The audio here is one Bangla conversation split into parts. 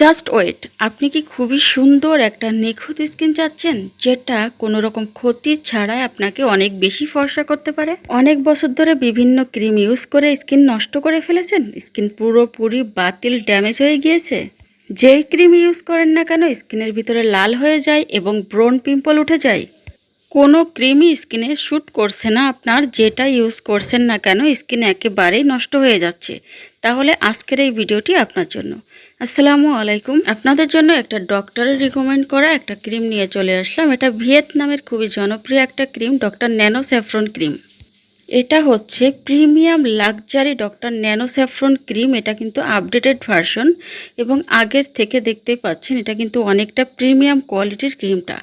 জাস্ট ওয়েট, আপনি কি খুবই সুন্দর একটা নিখুঁত স্কিন চাচ্ছেন, যেটা কোনো রকম ক্ষতি ছাড়াই আপনাকে অনেক বেশি ফর্সা করতে পারে? অনেক বছর ধরে বিভিন্ন ক্রিম ইউজ করে স্কিন নষ্ট করে ফেলেছেন, স্কিন পুরোপুরি বাতিল, ড্যামেজ হয়ে গিয়েছে। যেই ক্রিম ইউজ করেন না কেন, স্কিনের ভিতরে লাল হয়ে যায় এবং ব্রোন পিম্পল উঠে যায়। কোনো ক্রিমই স্কিনে শ্যুট করছে না আপনার, যেটা ইউজ করছেন না কেন, স্কিন একেবারেই নষ্ট হয়ে যাচ্ছে। তাহলে আজকের এই ভিডিওটি আপনার জন্য। আসসালামু আলাইকুম। আপনাদের জন্য একটা ডক্টরের রিকমেন্ড করা একটা ক্রিম নিয়ে চলে আসলাম। এটা ভিয়েতনামের খুবই জনপ্রিয় একটা cream, doctor nano saffron cream. এটা হচ্ছে premium luxury doctor nano saffron cream. এটা কিন্তু আপডেটেড ভার্সন এবং আগের থেকে দেখতে পাচ্ছেন, এটা কিন্তু অনেকটা প্রিমিয়াম কোয়ালিটির ক্রিমটা।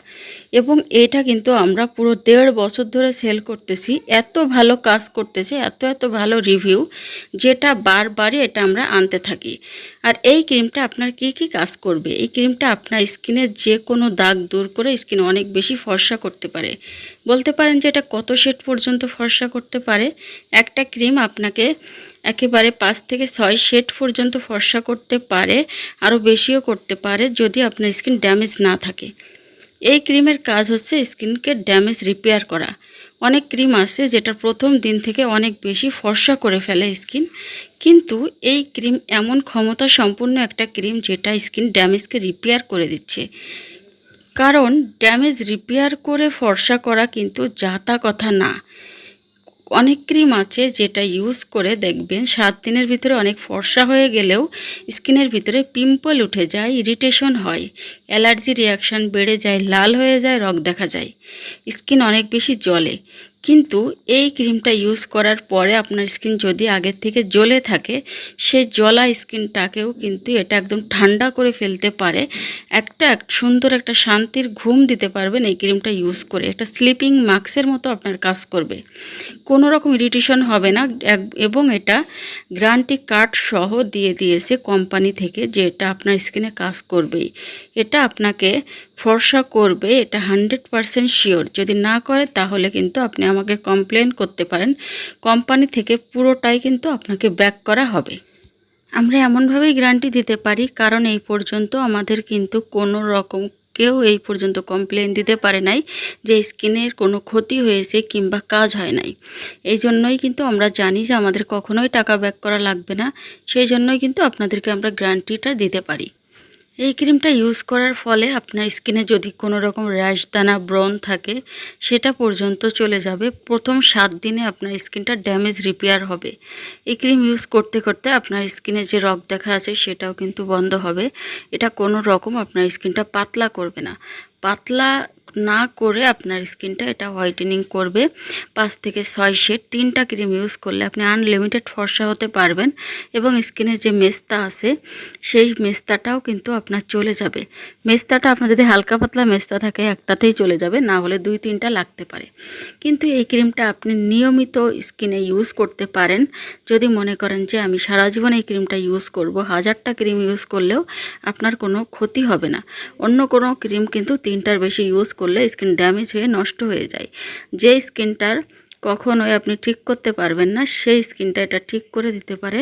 এবং এটা কিন্তু আমরা পুরো দেড় বছর ধরে সেল করতেছি, এত ভালো কাজ করতেছে, এত এত ভালো রিভিউ যেটা বারবারই এটা আমরা আনতে থাকি। আর এই ক্রিমটা আপনার কি কি কাজ করবে? এই ক্রিমটা আপনার স্কিনের যে কোনো দাগ দূর করে স্কিন অনেক বেশি ফর্সা করতে পারে। বলতে পারেন যে এটা কত শেড পর্যন্ত ফর্সা করতে পারে? একটা ক্রিম আপনাকে একেবারে পাঁচ থেকে ছয় শেড পর্যন্ত ফর্সা করতে পারে, আরও বেশিও করতে পারে যদি আপনার স্কিন ড্যামেজ না থাকে। এই ক্রিমের কাজ হচ্ছে স্কিনকে ড্যামেজ রিপেয়ার করা। অনেক ক্রিম আছে যেটা প্রথম দিন থেকে অনেক বেশি ফর্সা করে ফেলে স্কিন। কিন্তু এই ক্রিম এমন ক্ষমতা সম্পূর্ণ একটা ক্রিম যেটা স্কিন ড্যামেজকে রিপেয়ার করে দিচ্ছে। কারণ ড্যামেজ রিপেয়ার করে ফর্সা করা কিন্তু যাতা কথা না। অনেক ক্রিম আছে যেটা ইউজ করে দেখবেন সাত দিনের ভিতরে অনেক ফর্সা হয়ে গেলেও স্কিনের ভিতরে পিম্পল উঠে যায় ইরিটেশন হয় অ্যালার্জি রিয়াকশান বেড়ে যায়, লাল হয়ে যায়, রগ দেখা যায়। স্কিন অনেক বেশি জ্বলে। কিন্তু এই ক্রিমটা ইউজ করার পরে আপনার স্কিন যদি আগের থেকে জ্বলে থাকে, সেই জ্বলা স্কিনটাকেও কিন্তু এটা একদম ঠান্ডা করে ফেলতে পারে। একটা সুন্দর একটা শান্তির ঘুম দিতে পারবেন এই ক্রিমটা ইউজ করে। একটা স্লিপিং মাস্কের মতো আপনার কাজ করবে। কোনো রকম ইরিটেশন হবে না। এবং এটা গ্রান্টি কার্ড সহ দিয়ে দিয়েছে কোম্পানি থেকে যে এটা আপনার স্কিনে কাজ করবেই। এটা আপনাকে ফর্সা করবে, এটা হান্ড্রেড পারসেন্ট শিওর যদি না করে, তাহলে কিন্তু আপনি আমাকে কমপ্লেন করতে পারেন কোম্পানি থেকে পুরোটাই কিন্তু আপনাকে ব্যাক করা হবে। আমরা এমনভাবেই গ্যারান্টি দিতে পারি, কারণ এই পর্যন্ত আমাদের কিন্তু কোনো রকম কেউ এই পর্যন্ত কমপ্লেন দিতে পারে নাই যে স্কিনের কোনো ক্ষতি হয়েছে কিংবা কাজ হয় নাই। এই জন্যই কিন্তু আমরা জানি যে আমাদের কখনোই টাকা ব্যাক করা লাগবে না, সেই জন্যই কিন্তু আপনাদেরকে আমরা গ্যারান্টিটা দিতে পারি। এই ক্রিমটা ইউজ করার ফলে আপনার স্কিনে যদি কোনো রকম র্যাশ দানা ব্রন থাকে, সেটা পর্যন্ত চলে যাবে। প্রথম সাত দিনে আপনার স্কিনটা ড্যামেজ রিপেয়ার হবে। এই ক্রিম ইউজ করতে করতে আপনার স্কিনে যে রক দেখা আছে, সেটাও কিন্তু বন্ধ হবে। এটা কোনো রকম আপনার স্কিনটা পাতলা করবে না। পাতলা না করে আপনার স্কিনটা এটা হোয়াইটেনিং করবে। পাঁচ থেকে ছয় শেড, তিনটা ক্রিম ইউজ করলে আপনি আনলিমিটেড ফর্সা হতে পারবেন এবং স্কিনের যে মেস্তা আছে, সেই মেস্তাটাও কিন্তু আপনার চলে যাবে। মেস্তাটা আপনার যদি হালকা পাতলা মেস্তা থাকে, একটাতেই চলে যাবে, না হলে দুই, তিনটা লাগতে পারে। কিন্তু এই ক্রিমটা আপনি নিয়মিত স্কিনে ইউজ করতে পারেন। যদি মনে করেন যে আমি সারা জীবন এই ক্রিমটা ইউজ করব, হাজারটা ক্রিম ইউজ করলেও আপনার কোনো ক্ষতি হবে না। অন্য কোনো ক্রিম কিন্তু তিনটার বেশি ইউজ করলে স্কিন ড্যামেজ হয়ে নষ্ট হয়ে যায়। যে স্কিনটার কখনোই আপনি ঠিক করতে পারবেন না, সেই স্কিনটা এটা ঠিক করে দিতে পারে।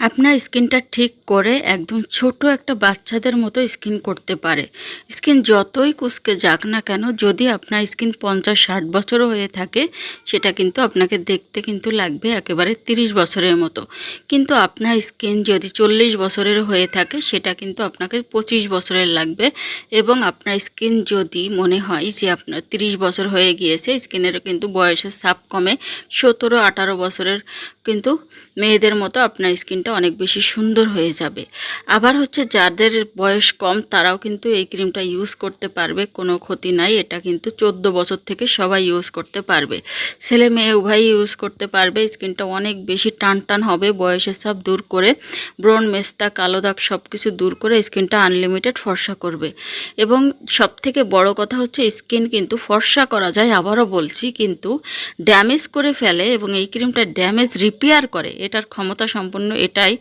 আপনার স্কিনটা ঠিক করে একদম ছোট একটা বাচ্চাদের মতো স্কিন করতে পারে। স্কিন যতই কুচকে যাক না কেন, যদি আপনার স্কিন পঞ্চাশ ষাট বছরও হয়ে থাকে, সেটা কিন্তু আপনাকে দেখতে কিন্তু লাগবে একেবারে তিরিশ বছরের মতো। কিন্তু আপনার স্কিন যদি চল্লিশ বছরের হয়ে থাকে, সেটা কিন্তু আপনাকে পঁচিশ বছরের লাগবে। এবং আপনার স্কিন যদি মনে হয় যে আপনার তিরিশ বছর হয়ে গিয়েছে স্কিনেরও কিন্তু বয়সের সাপ কমে সতেরো আঠারো বছরের কিন্তু মেয়েদের মতো আপনার স্কিনটা অনেক বেশি সুন্দর হয়ে যাবে। আবার হচ্ছে যাদের বয়স কম, তারাও কিন্তু এই ক্রিমটা ইউজ করতে পারবে, কোনো ক্ষতি নাই। এটা কিন্তু চোদ্দ বছর থেকে সবাই ইউজ করতে পারবে। ছেলে মেয়ে উভয় ইউজ করতে পারবে স্কিনটা অনেক বেশি টান টান হবে বয়সের সব দূর করে, ব্রণ, মেস্তা, কালো দাগ সব কিছু দূর করে স্কিনটা আনলিমিটেড ফর্সা করবে। এবং সব থেকে বড় কথা হচ্ছে স্কিন কিন্তু ফর্সা করা যায়, আবারও বলছি, কিন্তু ড্যামেজ করে ফেলে এবং এই ক্রিমটা ড্যামেজ রিপেয়ার করে, এটার ক্ষমতা সম্পন্ন এটাই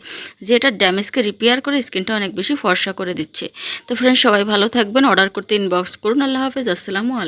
যে এটা ড্যামেজকে রিপেয়ার করে স্কিনটা অনেক বেশি ফর্সা করে দিচ্ছে। তো ফ্রেন্ডস সবাই ভালো থাকবেন অর্ডার করতে ইনবক্স করুন। আল্লাহ হাফেজ, আসসালামু আলাইকুম।